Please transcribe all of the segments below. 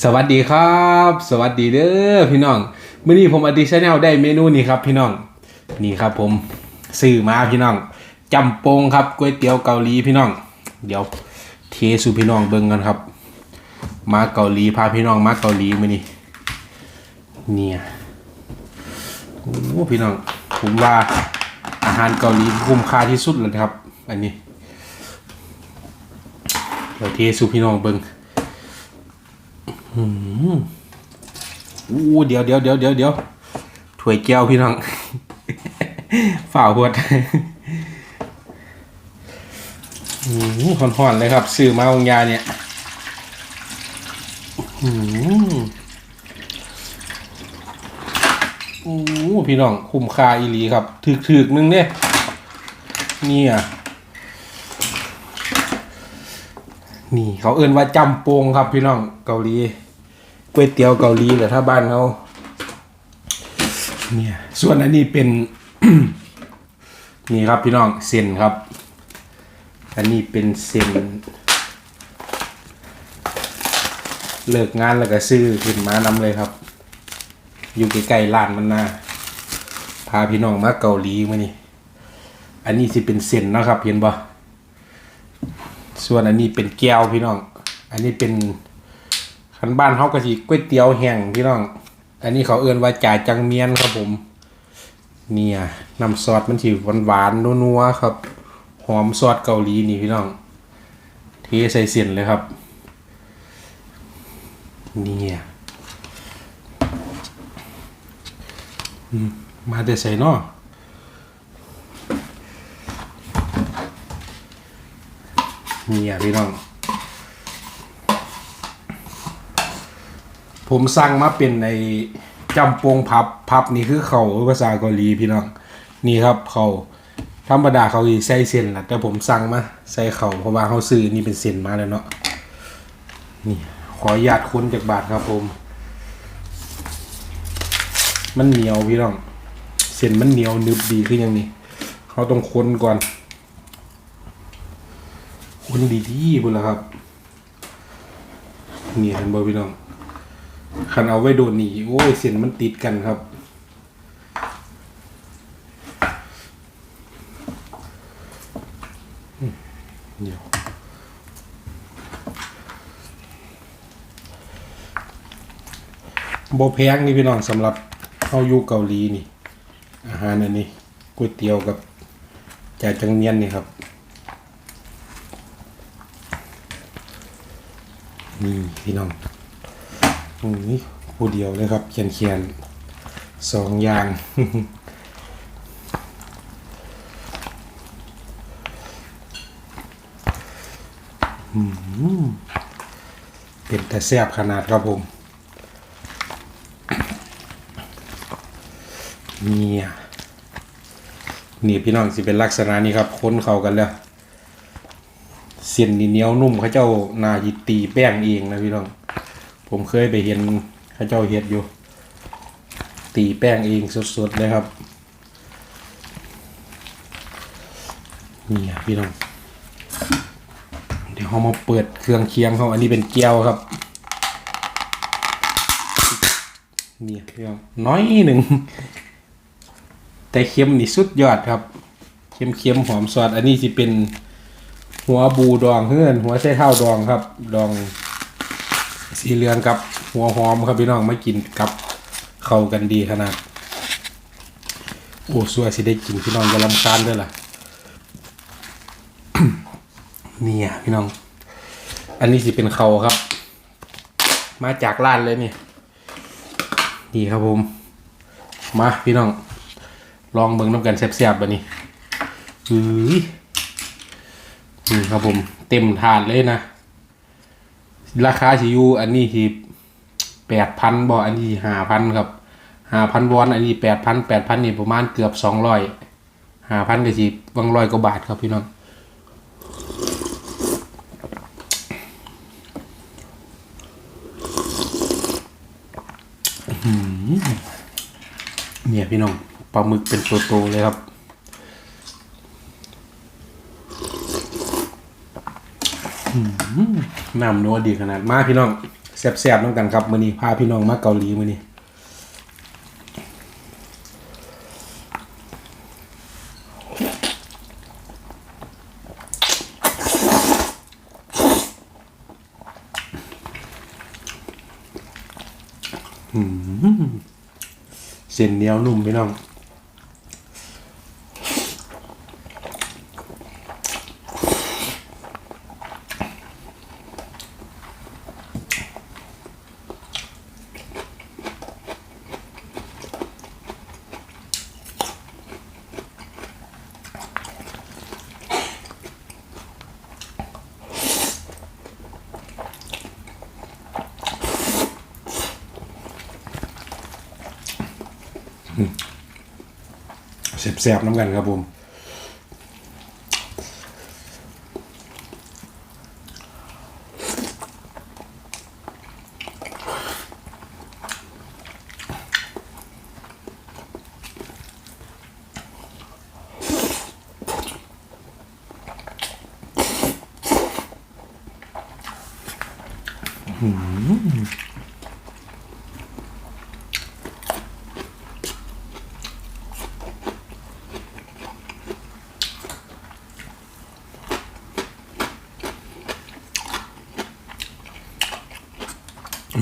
สวัสดีครับ สวัสดีเด้อพี่น้องมื้อนี้ผมอดิชแนลได้เมนูนี้ครับพี่น้องนี่ครับผมซื้อมาพี่น้องจำโปงครับก๋วยเตี๋ยวเกาหลีพี่น้อง เดี๋ยวเทสูพี่น้องเบิ่งกันครับ มาเกาหลีพาพี่น้องมาเกาหลีมื้อนี้เนี่ยโอ้พี่น้องผมว่าอาหารเกาหลีคุ้มค่าที่สุดเลยครับ อันนี้เดี๋ยวเทสูพี่น้องเบิ่ง อู้เดี๋ยวเดี๋ยวเดี๋ยวเดี๋ยวเดี๋ยวถ้วยแก้วพี่น้องฝ่าหวดอืมห่อนๆเลยครับซื้อมาองยาเนี่ยอืมโอ้พี่น้องคุ้มค่าอีหลีครับถึกๆนึงเนี่ยเนี่ยนี่เขาเอิ้นว่าจำโปงครับพี่น้องเกาหลี ก๋วยเตี๋ยวเกาหลีแต่ถ้าบ้านเขาเนี่ยส่วนอันนี้เป็น นี่ครับพี่น้องเส้นครับ อันนี้เป็นเส้นเลิกงานแล้วก็ซื้อขึ้นมานำเลยครับ อยู่ใกล้ๆร้านมันนะพาพี่น้องมาเกาหลีมานี่อันนี้สิเป็นเส้นนะครับเห็นบ่ส่วนอันนี้เป็นแก้วพี่น้อง อันนี้เป็น ขันบ้านเขากะสิก๋วยเตี๋ยวแห้งพี่น้อง อันนี้เขาเอื้นว่าจ่าจังเมียนครับผม เนี่ยน้ำซอสมันสิหวานหวานๆนัวๆครับ หอมซอสเกาหลีนี่พี่น้อง เทใส่เส้นเลยครับ เนี่ยมมาแต่ใส่เนาะนี่อะพี่น้อง ผมสั่งมาเป็นในจำปงพับพับนี่คือเขาภาษาเกาหลีพี่น้องนี่ครับเขาธรรมดาเขาใส่เส้นแหละแต่ผมสั่งมาใส่เขาเพราะว่าเขาซื้อนี่เป็นเส้นมาแล้วเนาะนี่ขออนุญาตค้นจากบาทครับผม มันเหนียวพี่น้องเส้นมันเหนียวนึบดีขึ้นยังนี่เขาต้องค้นก่อนค้นดีที่บุญละครับนี่เห็นบ่พี่น้อง ขันเอาไว้โดนหนีโอ้ยเส้นมันติดกันครับ เดี๋ยวโบแพงนี่พี่น้องสำหรับเข้าอยู่เกาหลีนี่ อาหารอันนี้ก๋วยเตี๋ยวกับจ่าจังเมียนนี่ครับ นี่พี่น้อง นี้ผู้เดียวเลยครับเขียนเขียนสองอย่างเป็นแต่แซบขนาดครับผม เนี่ยนี่พี่น้องสิเป็นลักษณะนี้ครับ ค้นเข้ากันแล้ว เส้นนี่เหนียวนุ่มเขาเจ้านาจิตีแป้งเองนะพี่น้อง ผมเคยไปเห็นเขาเจ้าเฮ็ดอยู่ ตีแป้งเองสดๆเลยครับ นี่พี่น้อง เดี๋ยวเขามาเปิดเครื่องเคียงเขาอันนี้เป็นแก้วครับ นี่พี่น้องน้อยหนึ่ง แต่เค็มนี่สุดยอดครับ เค็มๆหอมซอสอันนี้สิเป็นหัวบูดองเพื่อนหัวไส้เท่าดองครับ ดอง สีเหลืองกับหัวหอมครับพี่น้องมากินกับเข้ากันดีขนาด โอ้สวยสิได้กินพี่น้องจะลำคาญด้วยล่ะเนี่ยพี่น้อง อันนี้สิเป็นเขาครับ มาจากร้านเลยนี่นี่ครับผม มาพี่น้อง ลองเบิ่งน้ำกันแซ่บๆบะนี่อือนี่ครับผม เต็มถาดเลยนะ ราคาสิอยูอันนี้ที่แปดพันบ่อันนี้ห้าพันครับห้าพันวอนอันนี้แปดพันแปดพันนี่ประมาณเกือบสองร้อยห้าพันก็สิวังร้อยกว่าบาทครับพี่น้องเนี่ยพี่น้องปลาหมึกเป็นตัวโตเลยครับ น้ำนัวดีขนาดมาพี่น้องแซ่บๆน้ำกันครับมื้อนี้พาพี่น้องมาเกาหลีมื้อนี้เส้นเหนียวนุ่มพี่น้อง แสบๆน้ำกันครับผม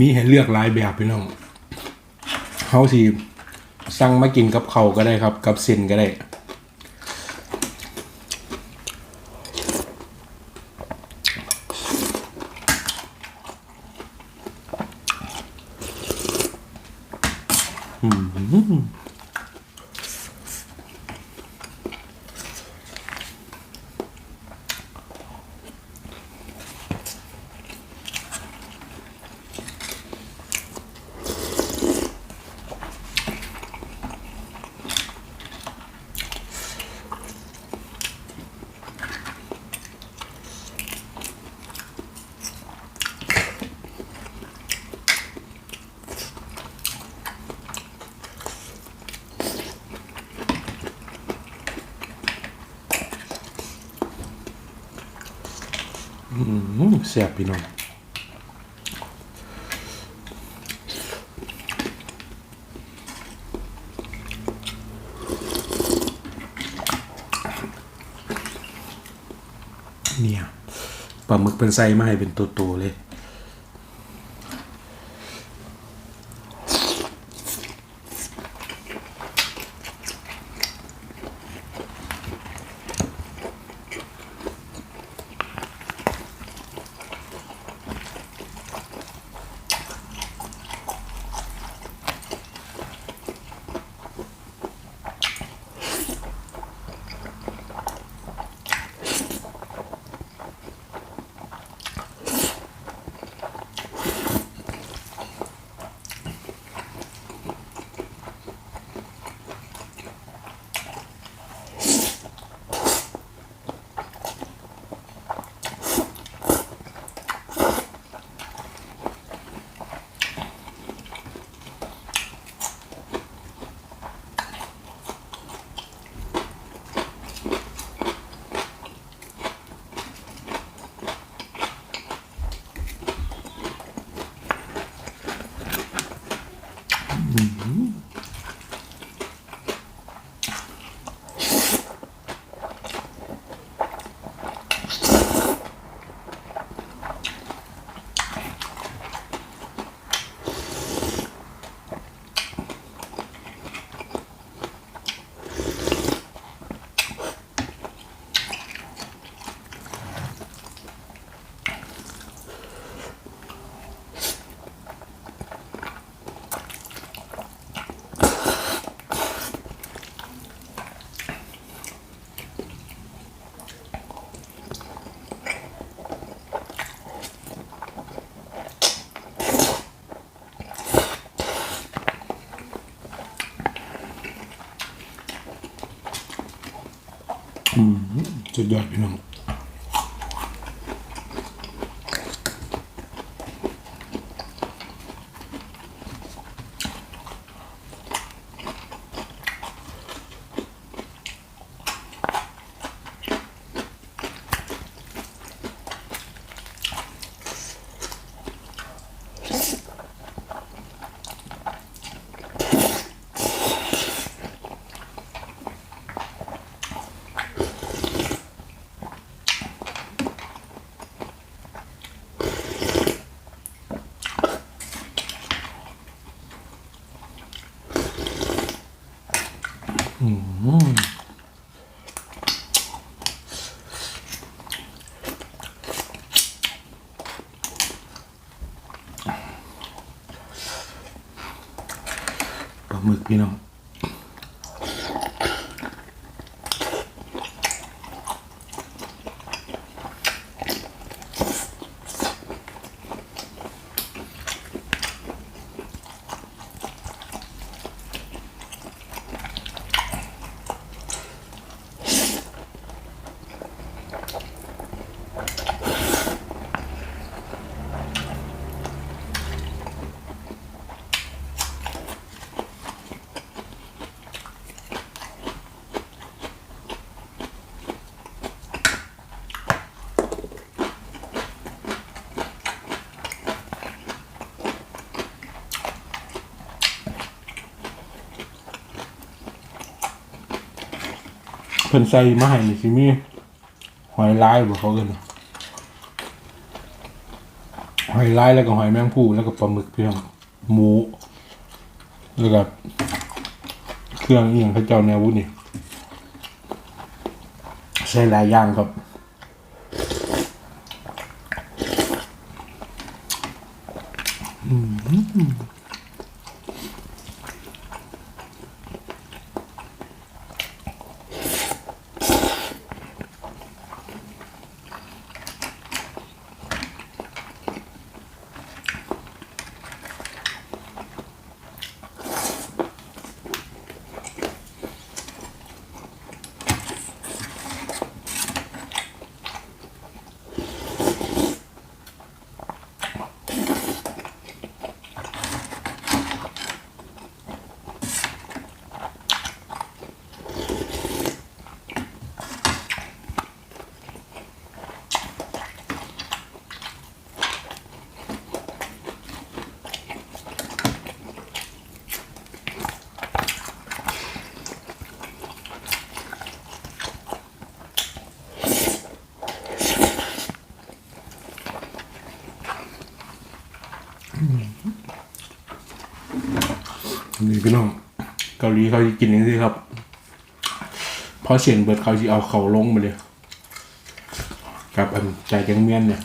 มีให้เลือกหลายแบบพี่น้องเฮาสิสั่งมากินกับเขาวก็ได้ครับ กับเส้นก็ได้ อืมแซ่บพี่น้องเนี่ยปลาหมึกเป็นไส้มาให้เป็นตัวๆเลย สุดยอดพี่น้อง มึกพี่น้อง พิ่นใส่มาให้นี่สิมีหอยลายบ่เขาเอิ้นหอยลายแล้วก็หอยแมงภู่แล้วก็ปลาหมึกพี่น้องหมูแล้วก็เครื่องอีหยังพระเจ้าแนววุฒินี่ใส่หลายอย่างครับ นี่พี่น้องเกาหลีเขาจะกินอย่างนี้ครับเพราะเสียนเบิดเขาจะเอาเขาลงมาเลยกับอันใจจังเมียนเนี่ย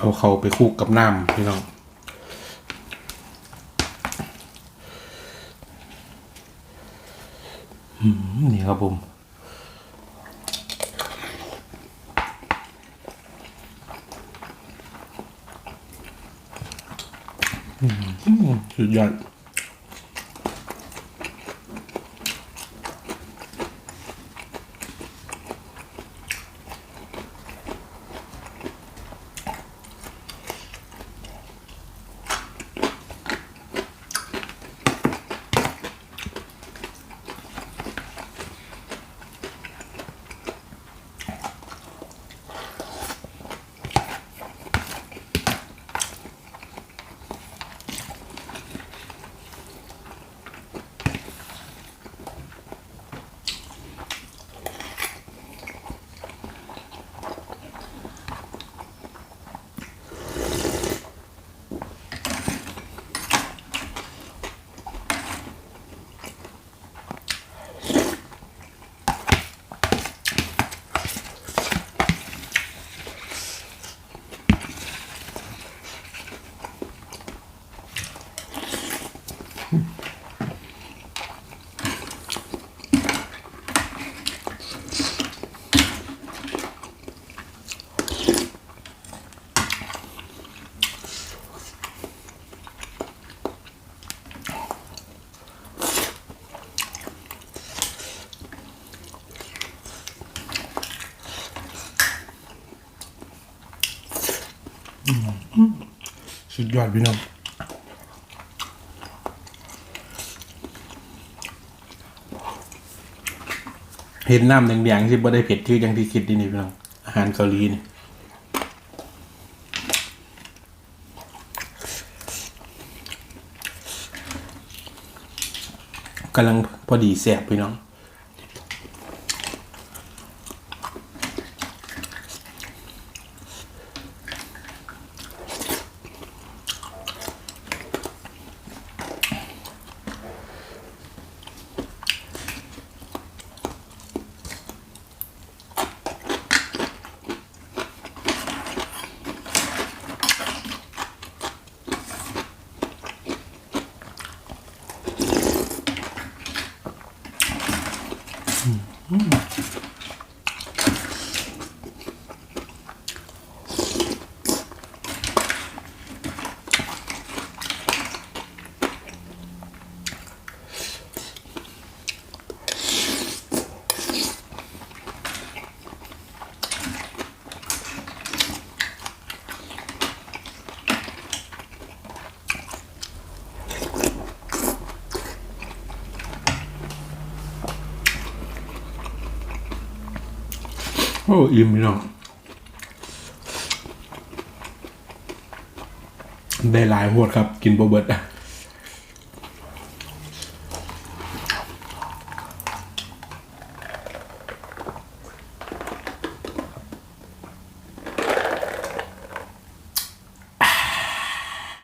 เอาเขาไปคู่กับน้ำพี่น้องอืมนี่ครับผมอืมสุดยอด สุดยอดพี่น้องเห็นน้ำแดงๆที่บ่ได้เผ็ดที่ยังที่คิดดีนี่พี่น้องอาหารเกาหลีนี่กำลังพอดีแสบพี่น้อง อ้อิ่มเนาะได้หลายโหดครับ กินโบเบิร์ต